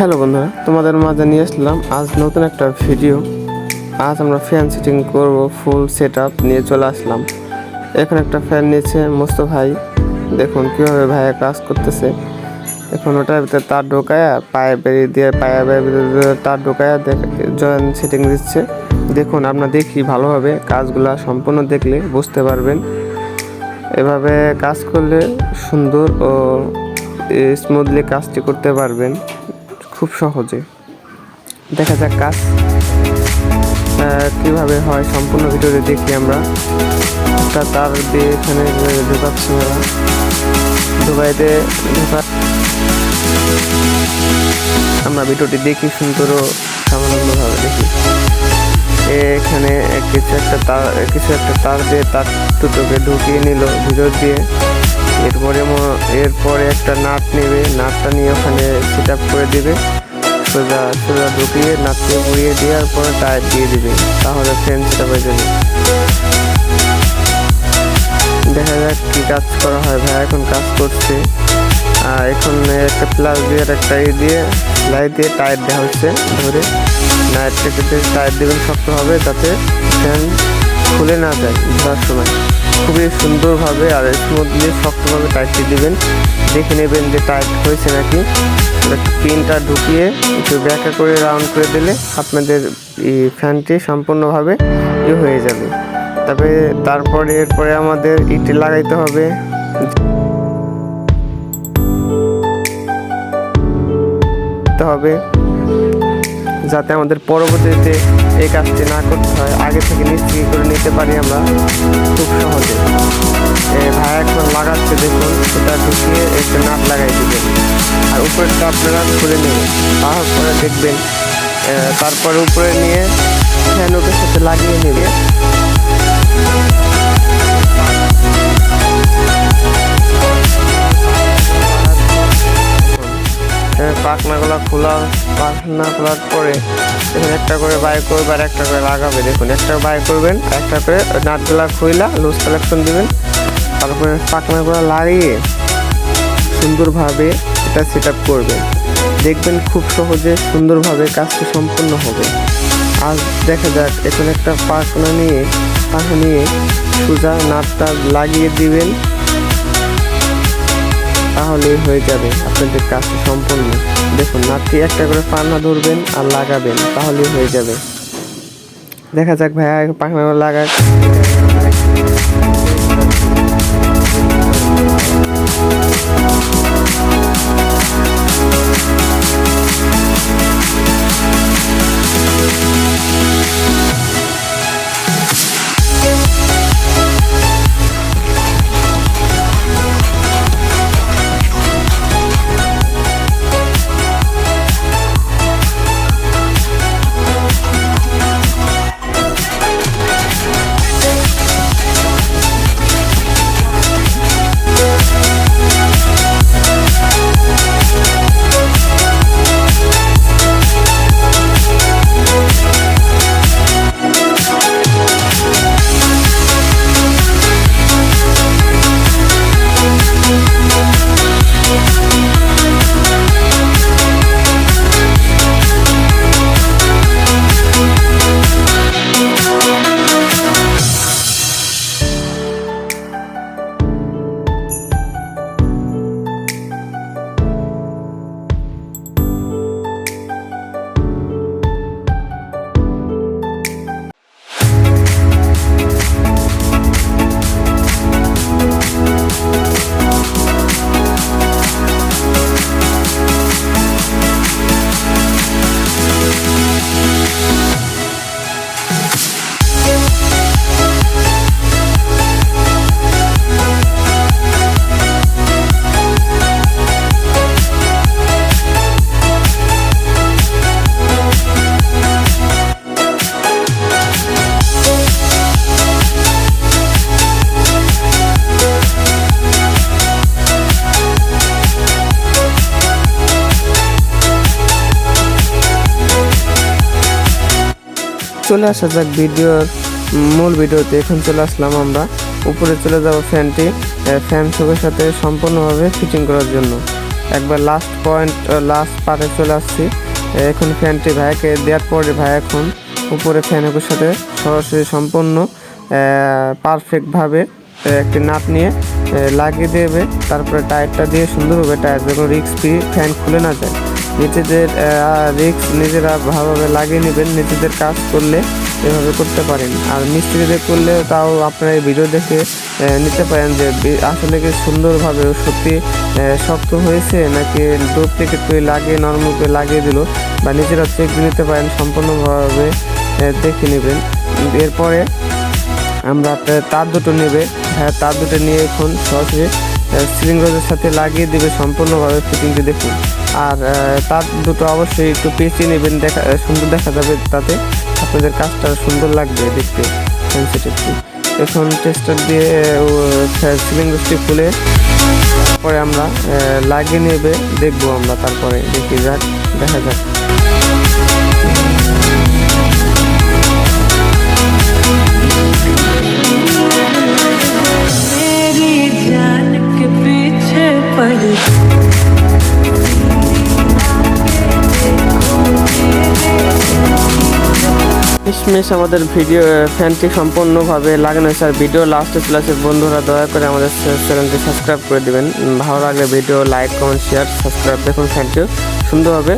Hello বন্ধুরা, তোমাদের মাঝে নিয়ে আসলাম আজ নতুন একটা ভিডিও আজ আমরা ফ্যান সেটিং করব ফুল সেট নিয়ে চলে আসলাম। এখানে একটা ফ্যান নিয়েছে মস্ত ভাই। দেখুন কীভাবে ভাইয়া কাজ করতেছে। এখন ওটার ভিতরে তার ঢোকায়, পায়ে বেরিয়ে দিয়ে পায়ে বেরিয়ে তার ঢোকায় জয়েন সেটিং দিচ্ছে। দেখুন আপনার দেখি ভালোভাবে কাজগুলো সম্পূর্ণ দেখলে বুঝতে পারবেন। এভাবে কাজ করলে সুন্দর ও স্মুথলি কাজটি করতে পারবেন। খুব সহজে। দেখা যাক কাজ কীভাবে হয় সম্পূর্ণ ভিডিওতে দেখি আমরা। তা তার দিয়ে এখানে ঢোকাচ্ছি ওরা ঢোকাইতে ঢোকা আমরা ভিডিওটি দেখি, সুন্দর সামান্যভাবে দেখি। এখানে কিছু একটা তার কিছু একটা তার দিয়ে তার দুটোকে ঢুকিয়ে নিল ভিতর দিয়ে। এরপরে এরপরে একটা নাট নেবে, নাটটা নিয়ে ওখানে সেট করে দিবে। সোজা সোজা ঢুকিয়ে নাটকে ঘুরিয়ে দেওয়ার পরে টায়ার দিয়ে দিবে, তাহলে ফ্রেন সেট হয়ে যাবে। দেখা যাক কী কাজ করা হয় ভাই, এখন কাজ করছে। আর এখন একটা প্লাস দিয়ে একটা ইয়ে দিয়ে সেলাই দিয়ে টায়ার দেওয়া হচ্ছে ধরে। নাইট থেকে টায়ার দেবেন শক্ত হবে, তাতে ফ্যান খুলে না যায় ধরার সময়। খুবই সুন্দরভাবে আর স্মুথলি শক্তভাবে টাইটটি দিবেন। দেখে নেবেন যে টাইট হয়েছে নাকি। পিনটা ঢুকিয়ে একটু ব্যাকা করে রাউন্ড করে দিলে আপনাদের এই ফ্যানটি সম্পূর্ণভাবে ই হয়ে যাবে। তবে তারপরে এরপরে আমাদের ইটি লাগাইতে হবে। হবে। যাতে আমাদের পরবর্তীতে এই কাজটি না করতে হয়, আগে থেকে নিশ্চিত করে নিতে পারি আমরা খুব সহজে। ভাই এখন লাগাচ্ছে দেখুন, সেটা ঢুকিয়ে একটু নাট লাগাই দিবেন। আর উপরেরটা আপনারা খুলে নেবেন, তারপরে দেখবেন তারপরে উপরে নিয়ে ফ্যান ওকে সাথে লাগিয়ে নেবে পাখনাগুলো খোলা, পাখনা খোলার পরে এখানে একটা করে বাই করবে আর একটা করে লাগাবে। দেখুন, একটা বাই করবেন, একটা করে নাটগুলা খুইলা লুজ কালেকশন দিবেন। তারপরে পাখনাগুলো লাগিয়ে সুন্দরভাবে এটা সেট আপ করবেন। দেখবেন খুব সহজে সুন্দরভাবে কাজটি সম্পূর্ণ হবে। আর দেখা যাক, এখানে একটা পাখনা নিয়ে পাখনা নিয়ে সোজা নাটটা লাগিয়ে দিবেন। তাহলেই হয়ে যাবে। আপনাদের কাজটি সম্পূর্ণ দেখুন নাটটি একটা করে পান্না ধরবেন আর লাগাবেন, তাহলেই হয়ে যাবে। দেখা যাক ভাইয়া পাখনা লাগাক। চলে আসা যাক ভিডিওর মূল ভিডিওতে। এখন চলে আসলাম আমরা। উপরে চলে যাব ফ্যানটি ফ্যান সবের সাথে সম্পূর্ণভাবে ফিটিং করার জন্য। একবার লাস্ট পয়েন্ট লাস্ট পার্টে চলে আসছি। এখন ফ্যানটি ভাইকে দেওয়ার পরে ভাই এখন উপরে ফ্যানের সাথে সরাসরি সম্পূর্ণ পারফেক্টভাবে একটি নাট নিয়ে লাগিয়ে দেবে। তারপরে টায়ারটা দিয়ে সুন্দরভাবে টায়ার যখন রিক্স ফ্রি ফ্যান খুলে না যায় নিজেদের রিক্স নিজেরা ভালোভাবে লাগিয়ে নেবেন, নিজেদের কাজ করলে এভাবে করতে পারেন। আর মিস্ত্রিদের করলে তাও আপনারা এই ভিডিও দেখে নিতে পারেন যে আসলে কি সুন্দরভাবে সত্যি শক্ত হয়েছে নাকি ডুপ্লিকেট করে লাগিয়ে নর্মাল করে লাগিয়ে দিল বা নিজেরা চেক নিতে পারেন, সম্পূর্ণভাবে দেখে নেবেন। এরপরে আমরা তার দুটো নেবে। হ্যাঁ তার দুটো নিয়ে এখন সরাসরি সিলিং রোডের সাথে লাগিয়ে দেবে, সম্পূর্ণভাবে ফিটিংটি দেখুন। আর তার দুটো অবশ্যই একটু পেঁচিয়ে নেবেন, দেখা, সুন্দর দেখা যাবে তাতে। আপনাদের কাজটা সুন্দর লাগবে দেখতে সেন্সিটিভটি এখন টেস্টার দিয়ে সিলিং গোষ্ঠী খুলে পরে আমরা লাগিয়ে নেবে, দেখব আমরা তারপরে দেখি যাক, দেখা যাক। শেষমেশ আমাদের ভিডিও ফ্যানটি সম্পূর্ণভাবে লাগানো স্যার। ভিডিও লাস্টে চলে আসে, বন্ধুরা দয়া করে আমাদের চ্যানেলটি সাবস্ক্রাইব করে দেবেন। ভালো লাগলে video like comment share subscribe দেখুন ফ্যানটিও সুন্দরভাবে